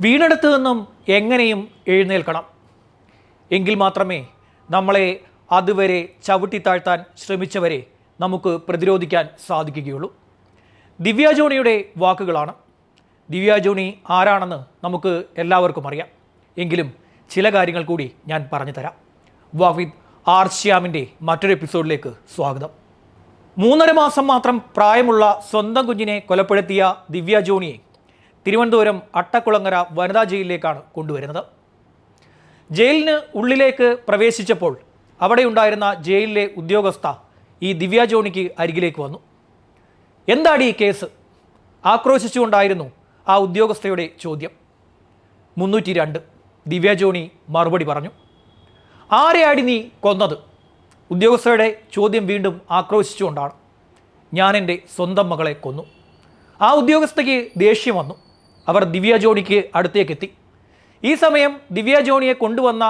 വീണെടുത്ത് നിന്നും എങ്ങനെയും എഴുന്നേൽക്കണം. എങ്കിൽ മാത്രമേ നമ്മളെ അതുവരെ ചവിട്ടിത്താഴ്ത്താൻ ശ്രമിച്ചവരെ നമുക്ക് പ്രതിരോധിക്കാൻ സാധിക്കുകയുള്ളൂ. ദിവ്യ ജോണിയുടെ വാക്കുകളാണ്. ദിവ്യ ജോണി ആരാണെന്ന് നമുക്ക് എല്ലാവർക്കും അറിയാം. എങ്കിലും ചില കാര്യങ്ങൾ കൂടി ഞാൻ പറഞ്ഞു തരാം. വാഫിദ് ആർ ശ്യാമിന്റെ മറ്റൊരു എപ്പിസോഡിലേക്ക് സ്വാഗതം. മൂന്നര മാസം മാത്രം പ്രായമുള്ള സ്വന്തം കുഞ്ഞിനെ കൊലപ്പെടുത്തിയ ദിവ്യ ജോണിയെ തിരുവനന്തപുരം അട്ടക്കുളങ്ങര വനിതാ ജയിലിലേക്കാണ് കൊണ്ടുവരുന്നത്. ജയിലിന് ഉള്ളിലേക്ക് പ്രവേശിച്ചപ്പോൾ അവിടെ ഉണ്ടായിരുന്ന ജയിലിലെ ഉദ്യോഗസ്ഥ ഈ ദിവ്യാജോണിക്ക് അരികിലേക്ക് വന്നു. എന്താണ് ഈ കേസ്? ആക്രോശിച്ചുകൊണ്ടായിരുന്നു ആ ഉദ്യോഗസ്ഥയുടെ ചോദ്യം. മുന്നൂറ്റി രണ്ട് ദിവ്യ ജോണി മറുപടി പറഞ്ഞു. ആരെയാടി നീ കൊന്നത്? ഉദ്യോഗസ്ഥരുടെ ചോദ്യം വീണ്ടും ആക്രോശിച്ചുകൊണ്ടാണ്. ഞാൻ എന്റെ സ്വന്തം മകളെ കൊന്നു. ആ ഉദ്യോഗസ്ഥയ്ക്ക് ദേഷ്യം വന്നു. അവർ ദിവ്യ ജോണിക്ക് അടുത്തേക്കെത്തി. ഈ സമയം ദിവ്യ ജോണിയെ കൊണ്ടുവന്ന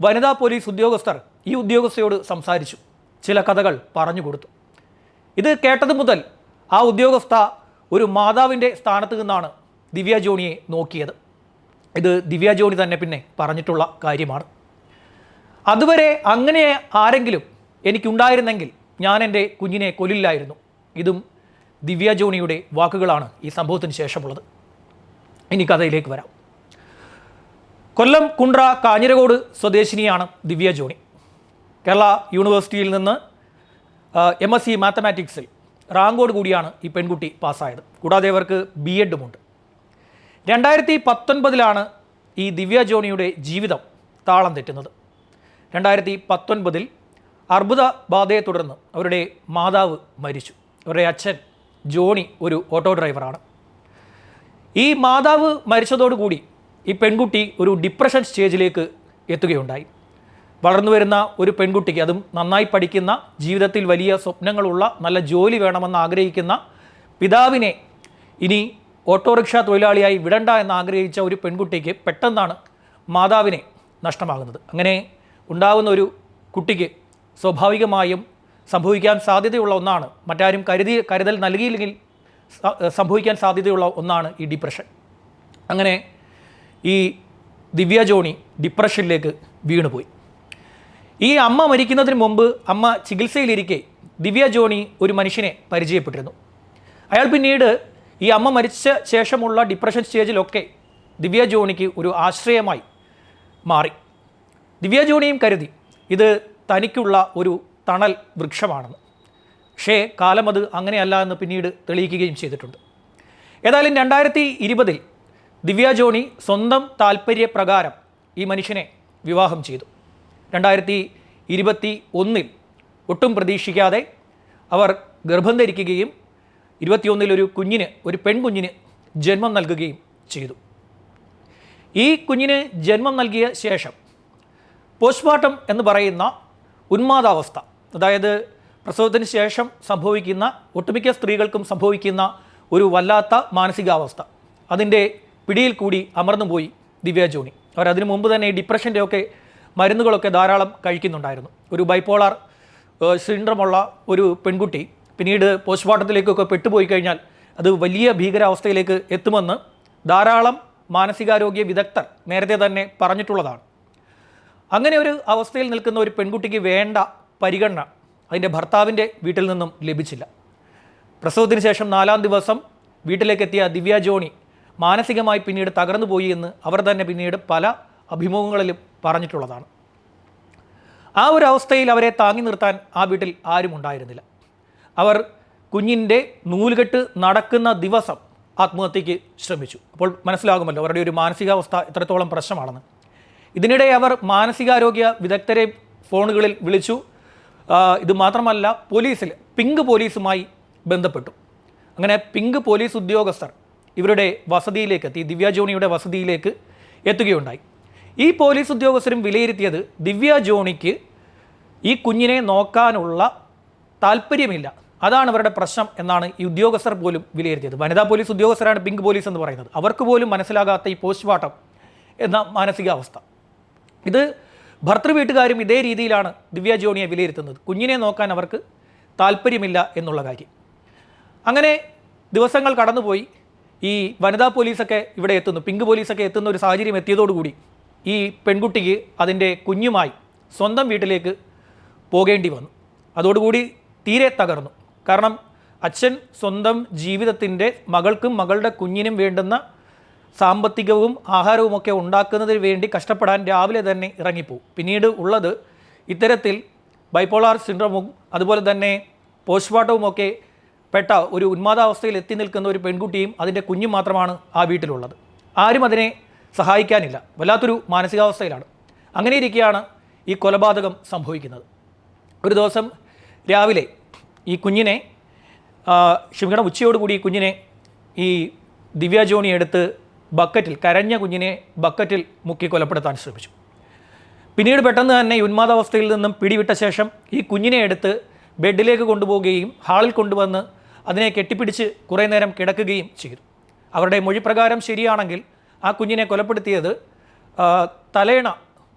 വനിതാ പോലീസ് ഉദ്യോഗസ്ഥർ ഈ ഉദ്യോഗസ്ഥയോട് സംസാരിച്ചു. ചില കഥകൾ പറഞ്ഞു കൊടുത്തു. ഇത് കേട്ടത് മുതൽ ആ ഉദ്യോഗസ്ഥ ഒരു മാതാവിന്റെ സ്ഥാനത്ത് നിന്നാണ് ദിവ്യ ജോണിയെ നോക്കിയത്. ഇത് ദിവ്യ ജോണി തന്നെ പിന്നെ പറഞ്ഞിട്ടുള്ള കാര്യമാണ്. അതുവരെ അങ്ങനെ ആരെങ്കിലും എനിക്കുണ്ടായിരുന്നെങ്കിൽ ഞാൻ എന്റെ കുഞ്ഞിനെ കൊല്ലില്ലായിരുന്നു. ഇതും ദിവ്യ ജോണിയുടെ വാക്കുകളാണ് ഈ സംഭവത്തിന് ശേഷമുള്ളത്. ഇനി കഥയിലേക്ക് വരാം. കൊല്ലം കുണ്ട്ര കാഞ്ഞിരകോട് സ്വദേശിനിയാണ് ദിവ്യ ജോണി. കേരള യൂണിവേഴ്സിറ്റിയിൽ നിന്ന് എം എസ് സി മാത്തമാറ്റിക്സിൽ റാങ്കോട് കൂടിയാണ് ഈ പെൺകുട്ടി പാസ്സായത്. കൂടാതെ അവർക്ക് ബി എഡുമുണ്ട് രണ്ടായിരത്തി പത്തൊൻപതിലാണ് ഈ ദിവ്യ ജോണിയുടെ ജീവിതം താളം തെറ്റുന്നത്. രണ്ടായിരത്തി പത്തൊൻപതിൽ അർബുദ ബാധയെ തുടർന്ന് അവരുടെ മാതാവ് മരിച്ചു. അവരുടെ അച്ഛൻ ജോണി ഒരു ഓട്ടോ ഡ്രൈവറാണ്. ഈ മാതാവ് മരിച്ചതോടുകൂടി ഈ പെൺകുട്ടി ഒരു ഡിപ്രഷൻ സ്റ്റേജിലേക്ക് എത്തുകയുണ്ടായി. വളർന്നു വരുന്ന ഒരു പെൺകുട്ടിക്ക് അതും നന്നായി പഠിക്കുന്ന ജീവിതത്തിൽ വലിയ സ്വപ്നങ്ങളുള്ള നല്ല ജോലി വേണമെന്ന് ആഗ്രഹിക്കുന്ന പിതാവിനെ ഇനി ഓട്ടോറിക്ഷ തൊഴിലാളിയായി വിടണ്ട എന്ന് ആഗ്രഹിച്ച ഒരു പെൺകുട്ടിക്ക് പെട്ടെന്നാണ് മാതാവിനെ നഷ്ടമാകുന്നത്. അങ്ങനെ ഉണ്ടാകുന്ന ഒരു കുട്ടിക്ക് സ്വാഭാവികമായും സംഭവിക്കാൻ സാധ്യതയുള്ള ഒന്നാണ്. മറ്റാരും കരുതി കരുതൽ നൽകിയില്ലെങ്കിൽ സംഭവിക്കാൻ സാധ്യതയുള്ള ഒന്നാണ് ഈ ഡിപ്രഷൻ അങ്ങനെ ഈ ദിവ്യ ജോണി ഡിപ്രഷനിലേക്ക് വീണുപോയി. ഈ അമ്മ മരിക്കുന്നതിന് മുമ്പ് അമ്മ ചികിത്സയിലിരിക്കെ ദിവ്യ ജോണി ഒരു മനുഷ്യനെ പരിചയപ്പെട്ടിരുന്നു. അയാൾ പിന്നീട് ഈ അമ്മ മരിച്ച ശേഷമുള്ള ഡിപ്രഷൻ സ്റ്റേജിലൊക്കെ ദിവ്യ ജോണിക്ക് ഒരു ആശ്രയമായി മാറി. ദിവ്യ ജോണിയും കരുതി ഇത് തനിക്കുള്ള ഒരു തണൽ വൃക്ഷമാണെന്ന്. പക്ഷേ കാലം അത് അങ്ങനെയല്ല എന്ന് പിന്നീട് തെളിയിക്കുകയും ചെയ്തിട്ടുണ്ട്. ഏതായാലും രണ്ടായിരത്തി ഇരുപതിൽ ദിവ്യ ജോണി സ്വന്തം താല്പര്യപ്രകാരം ഈ മനുഷ്യനെ വിവാഹം ചെയ്തു. രണ്ടായിരത്തി ഇരുപത്തി ഒന്നിൽ ഒട്ടും പ്രതീക്ഷിക്കാതെ അവർ ഗർഭം ധരിക്കുകയും ഇരുപത്തിയൊന്നിൽ ഒരു കുഞ്ഞിന് ഒരു പെൺകുഞ്ഞിന് ജന്മം നൽകുകയും ചെയ്തു. ഈ കുഞ്ഞിന് ജന്മം നൽകിയ ശേഷം പോസ്റ്റ്മോർട്ടം എന്ന് പറയുന്ന ഉന്മാദാവസ്ഥ അതായത് പ്രസവത്തിന് ശേഷം സംഭവിക്കുന്ന ഒട്ടുമിക്ക സ്ത്രീകൾക്കും സംഭവിക്കുന്ന ഒരു വല്ലാത്ത മാനസികാവസ്ഥ. അതിന്റെ പിടിയിൽ കൂടി അമർന്നുപോയി ദിവ്യ ജോണി. അവർ അതിനു മുമ്പ് തന്നെ ഈ ഡിപ്രഷന്റെ ഒക്കെ മരുന്നുകളൊക്കെ ധാരാളം കഴിക്കുന്നുണ്ടായിരുന്നു. ഒരു ബൈപ്പോളാർ സിൻഡ്രമുള്ള ഒരു പെൺകുട്ടി പിന്നീട് പോസ്റ്റ്മോർട്ടത്തിലേക്കൊക്കെ പെട്ടുപോയി കഴിഞ്ഞാൽ അത് വലിയ ഭീകരാവസ്ഥയിലേക്ക് എത്തുമെന്ന് ധാരാളം മാനസികാരോഗ്യ വിദഗ്ധർ നേരത്തെ തന്നെ പറഞ്ഞിട്ടുള്ളതാണ്. അങ്ങനെ ഒരു അവസ്ഥയിൽ നിൽക്കുന്ന ഒരു പെൺകുട്ടിക്ക് വേണ്ട പരിഗണന അതിന്റെ ഭർത്താവിന്റെ വീട്ടിൽ നിന്നും ലഭിച്ചില്ല. പ്രസവത്തിന് ശേഷം നാലാം ദിവസം വീട്ടിലേക്കെത്തിയ ദിവ്യ ജോണി മാനസികമായി പിന്നീട് തകർന്നു പോയി എന്ന് അവർ തന്നെ പിന്നീട് പല അഭിമുഖങ്ങളിലും പറഞ്ഞിട്ടുള്ളതാണ്. ആ ഒരു അവസ്ഥയിൽ അവരെ താങ്ങി നിർത്താൻ ആ വീട്ടിൽ ആരും ഉണ്ടായിരുന്നില്ല. അവർ കുഞ്ഞിന്റെ നൂലുകെട്ട് നടക്കുന്ന ദിവസം ആത്മഹത്യയ്ക്ക് ശ്രമിച്ചു. അപ്പോൾ മനസ്സിലാകുമല്ലോ അവരുടെ ഒരു മാനസികാവസ്ഥ എത്രത്തോളം പ്രശ്നമാണെന്ന്. ഇതിനിടെ അവർ മാനസികാരോഗ്യ വിദഗ്ധരെ ഫോണുകളിൽ വിളിച്ചു. ഇത് മാത്രമല്ല പോലീസിൽ പിങ്ക് പോലീസുമായി ബന്ധപ്പെട്ടു. അങ്ങനെ പിങ്ക് പോലീസ് ഉദ്യോഗസ്ഥർ ഇവരുടെ വസതിയിലേക്ക് എത്തി ദിവ്യ ജോണിയുടെ വസതിയിലേക്ക് എത്തുകയുണ്ടായി. ഈ പോലീസ് ഉദ്യോഗസ്ഥരും വിലയിരുത്തിയത് ദിവ്യ ജോണിക്ക് ഈ കുഞ്ഞിനെ നോക്കാനുള്ള താല്പര്യമില്ല. അതാണ് അവരുടെ പ്രശ്നം എന്നാണ് ഈ ഉദ്യോഗസ്ഥർ പോലും വിലയിരുത്തിയത്. വനിതാ പോലീസ് ഉദ്യോഗസ്ഥരാണ് പിങ്ക് പോലീസ് എന്ന് പറയുന്നത്. അവർക്ക് പോലും മനസ്സിലാകാത്ത ഈ പോസ്റ്റ്മോർട്ടം എന്ന മാനസികാവസ്ഥ. ഇത് ഭർത്തൃ വീട്ടുകാരും ഇതേ രീതിയിലാണ് ദിവ്യ ജോണിയെ വിലയിരുത്തുന്നത്. കുഞ്ഞിനെ നോക്കാൻ അവർക്ക് താല്പര്യമില്ല എന്നുള്ള കാര്യം. അങ്ങനെ ദിവസങ്ങൾ കടന്നുപോയി. ഈ വനിതാ പോലീസൊക്കെ ഇവിടെ എത്തുന്നു. പിങ്ക് പോലീസൊക്കെ എത്തുന്ന ഒരു സാഹചര്യം എത്തിയതോടുകൂടി ഈ പെൺകുട്ടിക്ക് അതിന്റെ കുഞ്ഞുമായി സ്വന്തം വീട്ടിലേക്ക് പോകേണ്ടി വന്നു. അതോടുകൂടി തീരെ തകർന്നു. കാരണം അച്ഛൻ സ്വന്തം ജീവിതത്തിന്റെ മകൾക്കും മകളുടെ കുഞ്ഞിനും വേണ്ടുന്ന സാമ്പത്തികവും ആഹാരവുമൊക്കെ ഉണ്ടാക്കുന്നതിന് വേണ്ടി കഷ്ടപ്പെടാൻ രാവിലെ തന്നെ ഇറങ്ങിപ്പോവും പിന്നീട് ഉള്ളത് ഇത്തരത്തിൽ ബൈപ്പോളാർ സിൻഡ്രോമും അതുപോലെ തന്നെ പോസ്റ്റ്മോർട്ടവുമൊക്കെ പെട്ട ഒരു ഉന്മാദാവസ്ഥയിൽ എത്തി നിൽക്കുന്ന ഒരു പെൺകുട്ടിയും അതിന്റെ കുഞ്ഞും മാത്രമാണ് ആ വീട്ടിലുള്ളത്. ആരും അതിനെ സഹായിക്കാനില്ല. വല്ലാത്തൊരു മാനസികാവസ്ഥയിലാണ്. അങ്ങനെ ഇരിക്കെയാണ് ഈ കൊലപാതകം സംഭവിക്കുന്നത്. ഒരു ദിവസം രാവിലെ ഈ കുഞ്ഞിനെ ക്ഷമിക്കണം ഉച്ചയോടുകൂടി ഈ കുഞ്ഞിനെ ഈ ദിവ്യ ജോണി എടുത്ത് ബക്കറ്റിൽ കരഞ്ഞ കുഞ്ഞിനെ ബക്കറ്റിൽ മുക്കി കൊലപ്പെടുത്താൻ ശ്രമിച്ചു. പിന്നീട് പെട്ടെന്ന് തന്നെ ഉന്മാദാവസ്ഥയിൽ നിന്നും പിടിവിട്ട ശേഷം ഈ കുഞ്ഞിനെ എടുത്ത് ബെഡിലേക്ക് കൊണ്ടുപോവുകയും ഹാളിൽ കൊണ്ടുവന്ന് അതിനെ കെട്ടിപ്പിടിച്ച് കുറേ നേരം കിടക്കുകയും ചെയ്തു. അവരുടെ മൊഴിപ്രകാരം ശരിയാണെങ്കിൽ ആ കുഞ്ഞിനെ കൊലപ്പെടുത്തിയത് തലേണ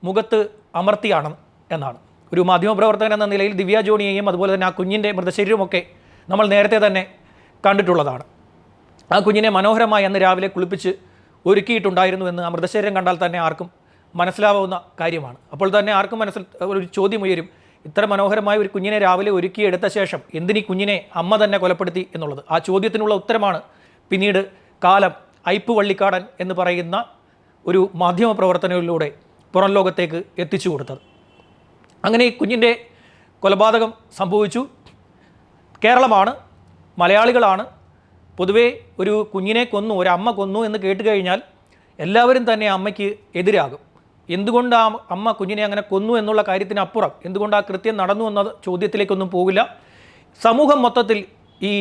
മുഖത്ത് അമർത്തിയാണ് എന്നാണ്. ഒരു മാധ്യമപ്രവർത്തകൻ എന്ന നിലയിൽ ദിവ്യ ജോണിയെയും അതുപോലെ തന്നെ ആ കുഞ്ഞിന്റെ മൃതശരീരമൊക്കെ നമ്മൾ നേരത്തെ തന്നെ കണ്ടിട്ടുള്ളതാണ്. ആ കുഞ്ഞിനെ മനോഹരമായി അന്ന് രാവിലെ കുളിപ്പിച്ച് ഒരുക്കിയിട്ടുണ്ടായിരുന്നു എന്ന് ആ കണ്ടാൽ തന്നെ ആർക്കും മനസ്സിലാവുന്ന കാര്യമാണ്. അപ്പോൾ തന്നെ ആർക്കും മനസ്സിൽ ഒരു ചോദ്യം ഉയരും. ഇത്ര മനോഹരമായ ഒരു കുഞ്ഞിനെ രാവിലെ ഒരുക്കിയെടുത്ത ശേഷം എന്തിനീ കുഞ്ഞിനെ അമ്മ തന്നെ കൊലപ്പെടുത്തി എന്നുള്ളത്? ആ ചോദ്യത്തിനുള്ള ഉത്തരമാണ് പിന്നീട് കാലം ഐപ്പ് വള്ളിക്കാടൻ എന്ന് പറയുന്ന ഒരു മാധ്യമ പ്രവർത്തനങ്ങളിലൂടെ പുറം ലോകത്തേക്ക് എത്തിച്ചു കൊടുത്തത്. അങ്ങനെ ഈ കുഞ്ഞിന്റെ കൊലപാതകം സംഭവിച്ചു. കേരളമാണ് മലയാളികളാണ് പൊതുവേ ഒരു കുഞ്ഞിനെ കൊന്നു ഒരു അമ്മ കൊന്നു എന്ന് കേട്ട് കഴിഞ്ഞാൽ എല്ലാവരും തന്നെ അമ്മയ്ക്ക് എതിരാകും. എന്തുകൊണ്ട് ആ അമ്മ കുഞ്ഞിനെ അങ്ങനെ കൊന്നു എന്നുള്ള കാര്യത്തിനപ്പുറം എന്തുകൊണ്ട് ആ കൃത്യം നടന്നു എന്ന ചോദ്യത്തിലേക്കൊന്നും പോകില്ല. സമൂഹം മൊത്തത്തിൽ ഈ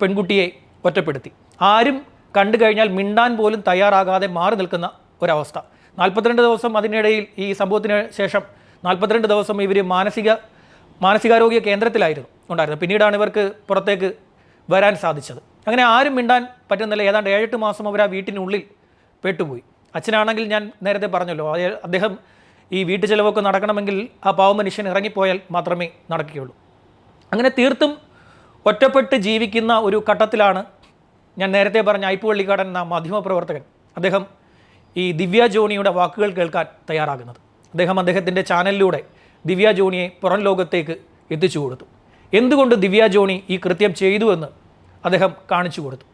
പെൺകുട്ടിയെ ഒറ്റപ്പെടുത്തി. ആരും കണ്ടു കഴിഞ്ഞാൽ മിണ്ടാൻ പോലും തയ്യാറാകാതെ മാറി നിൽക്കുന്ന ഒരവസ്ഥ. നാൽപ്പത്തിരണ്ട് ദിവസം അതിനിടയിൽ ഈ സംഭവത്തിന് ശേഷം നാൽപ്പത്തിരണ്ട് ദിവസം ഇവർ മാനസിക മാനസികാരോഗ്യ കേന്ദ്രത്തിലായിരുന്നു ഉണ്ടായിരുന്നത്. പിന്നീടാണ് ഇവർക്ക് പുറത്തേക്ക് വരാൻ സാധിച്ചത്. അങ്ങനെ ആരും മിണ്ടാൻ പറ്റുന്നില്ല. ഏതാണ്ട് ഏഴെട്ട് മാസം അവർ ആ വീട്ടിനുള്ളിൽ പെട്ടുപോയി. അച്ഛനാണെങ്കിൽ ഞാൻ നേരത്തെ പറഞ്ഞല്ലോ അദ്ദേഹം ഈ വീട്ടു ചിലവൊക്കെ നടക്കണമെങ്കിൽ ആ പാവ മനുഷ്യൻ ഇറങ്ങിപ്പോയാൽ മാത്രമേ നടക്കുകയുള്ളൂ. അങ്ങനെ തീർത്തും ഒറ്റപ്പെട്ട് ജീവിക്കുന്ന ഒരു ഘട്ടത്തിലാണ് ഞാൻ നേരത്തെ പറഞ്ഞ ഐപ്പുവള്ളിക്കാടൻ എന്ന മാധ്യമപ്രവർത്തകൻ അദ്ദേഹം ഈ ദിവ്യ ജോണിയുടെ വാക്കുകൾ കേൾക്കാൻ തയ്യാറാകുന്നത്. അദ്ദേഹം അദ്ദേഹത്തിന്റെ ചാനലിലൂടെ ദിവ്യ ജോണിയെ പുറം ലോകത്തേക്ക് എത്തിച്ചു കൊടുത്തു. എന്തുകൊണ്ട് ദിവ്യ ജോണി ഈ കൃത്യം ചെയ്തു എന്ന് അദ്ദേഹം കാണിച്ചു കൊടുത്തു.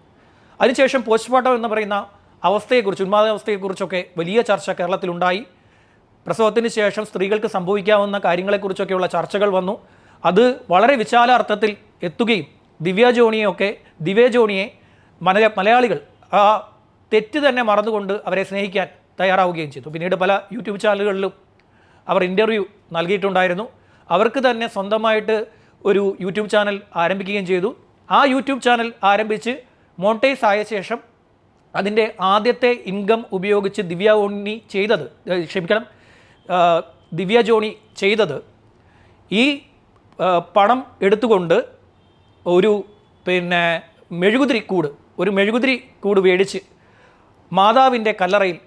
അതിനുശേഷം പോസ്റ്റ്മോർട്ടം എന്ന് പറയുന്ന അവസ്ഥയെക്കുറിച്ച് ഉന്മാദാവസ്ഥയെക്കുറിച്ചൊക്കെ വലിയ ചർച്ച കേരളത്തിലുണ്ടായി. പ്രസവത്തിന് ശേഷം സ്ത്രീകൾക്ക് സംഭവിക്കാവുന്ന കാര്യങ്ങളെക്കുറിച്ചൊക്കെയുള്ള ചർച്ചകൾ വന്നു. അത് വളരെ വിശാല അർത്ഥത്തിൽ എത്തുകയും ദിവ്യ ജോണിയൊക്കെ ദിവ്യ ജോണിയെ മല മലയാളികൾ ആ തെറ്റ് തന്നെ മറന്നുകൊണ്ട് അവരെ സ്നേഹിക്കാൻ തയ്യാറാവുകയും ചെയ്തു. പിന്നീട് പല യൂട്യൂബ് ചാനലുകളിലും അവർ ഇന്റർവ്യൂ നൽകിയിട്ടുണ്ടായിരുന്നു. അവർക്ക് തന്നെ സ്വന്തമായിട്ട് ഒരു യൂട്യൂബ് ചാനൽ ആരംഭിക്കുകയും ചെയ്തു. ആ യൂട്യൂബ് ചാനൽ ആരംഭിച്ച് മോണ്ടേസ് ആയ ശേഷം അതിന്റെ ആദ്യത്തെ ഇൻകം ഉപയോഗിച്ച് ദിവ്യ ഉണ്ണി ചെയ്തത് ക്ഷമിക്കണം ദിവ്യ ജോണി ചെയ്തത് ഈ പണം എടുത്തുകൊണ്ട് ഒരു പിന്നെ മെഴുകുതിരി കൂട് ഒരു മെഴുകുതിരി കൂട് മേടിച്ച് മാതാവിന്റെ കല്ലറയിൽ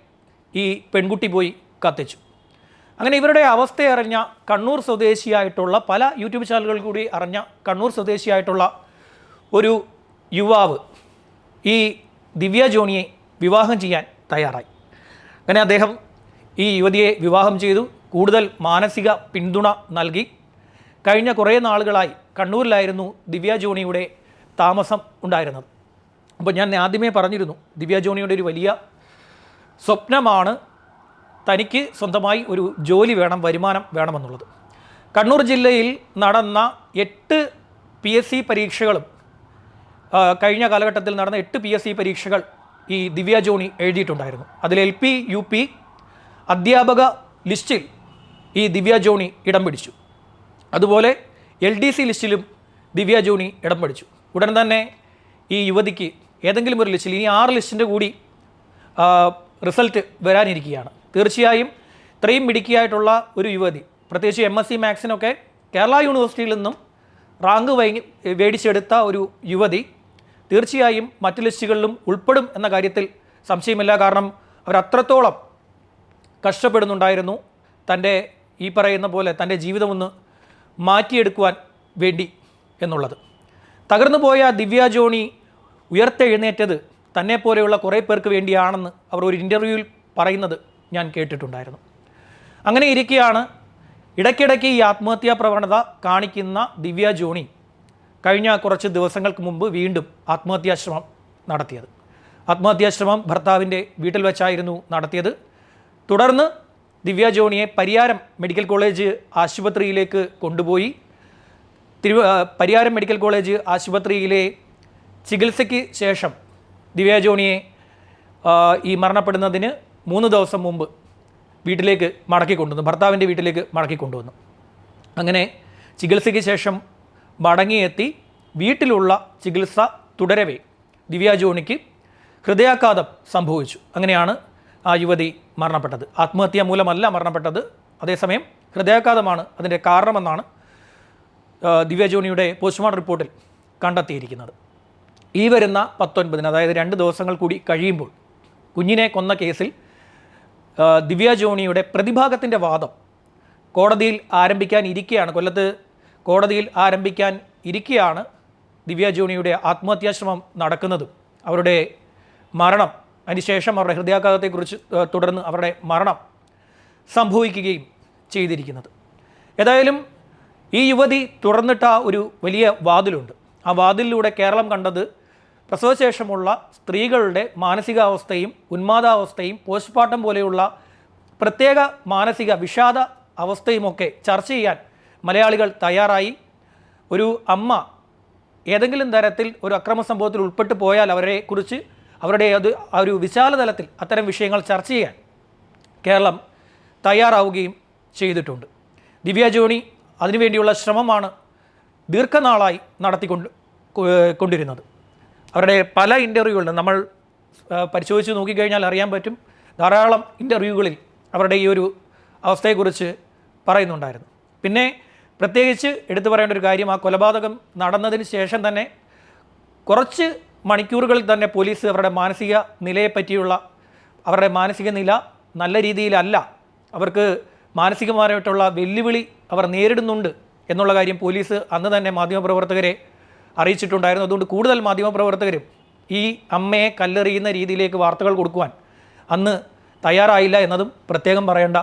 ഈ പെൺകുട്ടി പോയി കത്തിച്ചു. അങ്ങനെ ഇവരുടെ അവസ്ഥ അറിഞ്ഞ കണ്ണൂർ സ്വദേശിയായിട്ടുള്ള പല യൂട്യൂബ് ചാനലുകൾ കൂടി അറിഞ്ഞ കണ്ണൂർ സ്വദേശിയായിട്ടുള്ള ഒരു യുവാവ് ഈ ദിവ്യ ജോണിയെ വിവാഹം ചെയ്യാൻ തയ്യാറായി. അങ്ങനെ അദ്ദേഹം ഈ യുവതിയെ വിവാഹം ചെയ്തു. കൂടുതൽ മാനസിക പിന്തുണ നൽകി. കഴിഞ്ഞ കുറേ നാളുകളായി കണ്ണൂരിലായിരുന്നു ദിവ്യ ജോണിയുടെ താമസം ഉണ്ടായിരുന്നത്. അപ്പോൾ ഞാൻ ആദ്യമേ പറഞ്ഞിരുന്നു ദിവ്യ ജോണിയുടെ ഒരു വലിയ സ്വപ്നമാണ് തനിക്ക് സ്വന്തമായി ഒരു ജോലി വേണം വരുമാനം വേണമെന്നുള്ളത്. കണ്ണൂർ ജില്ലയിൽ നടന്ന എട്ട് പി എസ് സി പരീക്ഷകളും കഴിഞ്ഞ കാലഘട്ടത്തിൽ നടന്ന എട്ട് പി എസ് സി പരീക്ഷകൾ ഈ ദിവ്യ ജോണി എഴുതിയിട്ടുണ്ടായിരുന്നു. അതിൽ എൽ പി യു പി അധ്യാപക ലിസ്റ്റിൽ ഈ ദിവ്യ ജോണി ഇടം പിടിച്ചു. അതുപോലെ എൽ ഡി സി ലിസ്റ്റിലും ദിവ്യ ജോണി ഇടം പിടിച്ചു. ഉടൻ തന്നെ ഈ യുവതിക്ക് ഏതെങ്കിലും ഒരു ലിസ്റ്റിൽ ഇനി ആറ് ലിസ്റ്റിന്റെ കൂടി റിസൾട്ട് വരാനിരിക്കുകയാണ്. തീർച്ചയായും ഇത്രയും മിടുക്കിയായിട്ടുള്ള ഒരു യുവതി പ്രത്യേകിച്ച് എം എസ് സി മാത്സിനൊക്കെ കേരള യൂണിവേഴ്സിറ്റിയിൽ നിന്നും റാങ്ക് വൈ മേടിച്ചെടുത്ത ഒരു യുവതി തീർച്ചയായും മറ്റ് ലിസ്റ്റുകളിലും ഉൾപ്പെടും എന്ന കാര്യത്തിൽ സംശയമില്ല. കാരണം അവർ അത്രത്തോളം കഷ്ടപ്പെടുന്നുണ്ടായിരുന്നു. തന്റെ ഈ പറയുന്ന പോലെ തന്റെ ജീവിതമൊന്ന് മാറ്റിയെടുക്കുവാൻ വേണ്ടി എന്നുള്ളത്. തകർന്നു പോയ ദിവ്യ ജോണി ഉയർത്തെഴുന്നേറ്റത് തന്നെ പോലെയുള്ള കുറേ പേർക്ക് വേണ്ടിയാണെന്ന് അവർ ഒരു ഇന്റർവ്യൂവിൽ പറയുന്നത് ഞാൻ കേട്ടിട്ടുണ്ടായിരുന്നു. അങ്ങനെ ഇരിക്കെയാണ് ഇടയ്ക്കിടയ്ക്ക് ഈ ആത്മഹത്യാ പ്രവണത കാണിക്കുന്ന ദിവ്യ ജോണി കഴിഞ്ഞ കുറച്ച് ദിവസങ്ങൾക്ക് മുമ്പ് വീണ്ടും ആത്മഹത്യാശ്രമം നടത്തിയത്. ആത്മഹത്യാശ്രമം ഭർത്താവിന്റെ വീട്ടിൽ വെച്ചായിരുന്നു നടത്തിയത്. തുടർന്ന് ദിവ്യ ജോണിയെ പരിയാരം മെഡിക്കൽ കോളേജ് ആശുപത്രിയിലേക്ക് കൊണ്ടുപോയി. തിരുവ പരിയാരം മെഡിക്കൽ കോളേജ് ആശുപത്രിയിലെ ചികിത്സയ്ക്ക് ശേഷം ദിവ്യ ജോണിയെ ഈ മരണപ്പെടുന്നതിന് മൂന്ന് ദിവസം മുമ്പ് വീട്ടിലേക്ക് മടക്കി കൊണ്ടുവന്നു. ഭർത്താവിന്റെ വീട്ടിലേക്ക് മടക്കി കൊണ്ടുവന്നു. അങ്ങനെ ചികിത്സയ്ക്ക് ശേഷം മടങ്ങിയെത്തി വീട്ടിലുള്ള ചികിത്സ തുടരവേ. ദിവ്യ ജോണിക്ക് ഹൃദയാഘാതം സംഭവിച്ചു. അങ്ങനെയാണ് ആ യുവതി മരണപ്പെട്ടത്. ആത്മഹത്യ മൂലമല്ല മരണപ്പെട്ടത്. അതേസമയം ഹൃദയാഘാതമാണ് അതിന്റെ കാരണമെന്നാണ് ദിവ്യ ജോണിയുടെ പോസ്റ്റ്മോർട്ടം റിപ്പോർട്ടിൽ കണ്ടെത്തിയിരിക്കുന്നത്. ഈ വരുന്ന പത്തൊൻപതിന് അതായത് രണ്ട് ദിവസങ്ങൾ കൂടി കഴിയുമ്പോൾ കുഞ്ഞിനെ കൊന്ന കേസിൽ ദിവ്യ ജോണിയുടെ പ്രതിഭാഗത്തിന്റെ വാദം കോടതിയിൽ ആരംഭിക്കാൻ ഇരിക്കുകയാണ്. കൊല്ലത്ത് കോടതിയിൽ ആരംഭിക്കാൻ ഇരിക്കുകയാണ് ദിവ്യ ജോണിയുടെ ആത്മഹത്യാശ്രമം നടക്കുന്നത്. അവരുടെ മരണം അതിനുശേഷം അവരുടെ ഹൃദയാഘാതത്തെക്കുറിച്ച് തുടർന്ന് അവരുടെ മരണം സംഭവിക്കുകയും ചെയ്തിരിക്കുന്നത്. ഏതായാലും ഈ യുവതി തുറന്നിട്ട ഒരു വലിയ വാതിലുണ്ട്. ആ വാതിലിലൂടെ കേരളം കണ്ടത് പ്രസവശേഷമുള്ള സ്ത്രീകളുടെ മാനസികാവസ്ഥയും ഉന്മാദാവസ്ഥയും പോസ്റ്റ്മോർട്ടം പോലെയുള്ള പ്രത്യേക മാനസിക വിഷാദ അവസ്ഥയുമൊക്കെ ചർച്ച ചെയ്യാൻ മലയാളികൾ തയ്യാറായി. ഒരു അമ്മ ഏതെങ്കിലും തരത്തിൽ ഒരു അക്രമ സംഭവത്തിൽ ഉൾപ്പെട്ടു പോയാൽ അവരെ കുറിച്ച് അവരുടെ അത് ഒരു വിശാല തലത്തിൽ അത്തരം വിഷയങ്ങൾ ചർച്ച ചെയ്യാൻ കേരളം തയ്യാറാവുകയും ചെയ്തിട്ടുണ്ട്. ദിവ്യ ജോണി അതിനുവേണ്ടിയുള്ള ശ്രമമാണ് ദീർഘനാളായി നടത്തിക്കൊണ്ട് കൊണ്ടിരുന്നത്. അവരുടെ പല ഇന്റർവ്യൂകളിലും നമ്മൾ പരിശോധിച്ച് നോക്കിക്കഴിഞ്ഞാൽ അറിയാൻ പറ്റും ധാരാളം ഇന്റർവ്യൂകളിൽ അവരുടെ ഈ ഒരു അവസ്ഥയെക്കുറിച്ച് പറയുന്നുണ്ടായിരുന്നു. പിന്നെ പ്രത്യേകിച്ച് എടുത്തു പറയേണ്ട ഒരു കാര്യം ആ കൊലപാതകം നടന്നതിന് ശേഷം തന്നെ കുറച്ച് മണിക്കൂറുകളിൽ തന്നെ പോലീസ് അവരുടെ മാനസിക നിലയെപ്പറ്റിയുള്ള അവരുടെ മാനസിക നില നല്ല രീതിയിലല്ല. അവർക്ക് മാനസികമായിട്ടുള്ള വെല്ലുവിളി അവർ നേരിടുന്നുണ്ട് എന്നുള്ള കാര്യം പോലീസ് അന്ന് തന്നെ മാധ്യമപ്രവർത്തകരെ അറിയിച്ചിട്ടുണ്ടായിരുന്നു. അതുകൊണ്ട് കൂടുതൽ മാധ്യമപ്രവർത്തകരും ഈ അമ്മയെ കല്ലെറിയുന്ന രീതിയിലേക്ക് വാർത്തകൾ കൊടുക്കുവാൻ അന്ന് തയ്യാറായില്ല എന്നതും പ്രത്യേകം പറയേണ്ട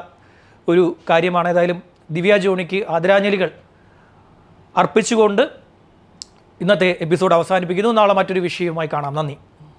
ഒരു കാര്യമാണ്. ഏതായാലും ദിവ്യ ജോണിക്ക് ആദരാഞ്ജലികൾ അർപ്പിച്ചുകൊണ്ട് ഇന്നത്തെ എപ്പിസോഡ് അവസാനിപ്പിക്കുന്നു. നാളെ മറ്റൊരു വിഷയവുമായി കാണാം. നന്ദി.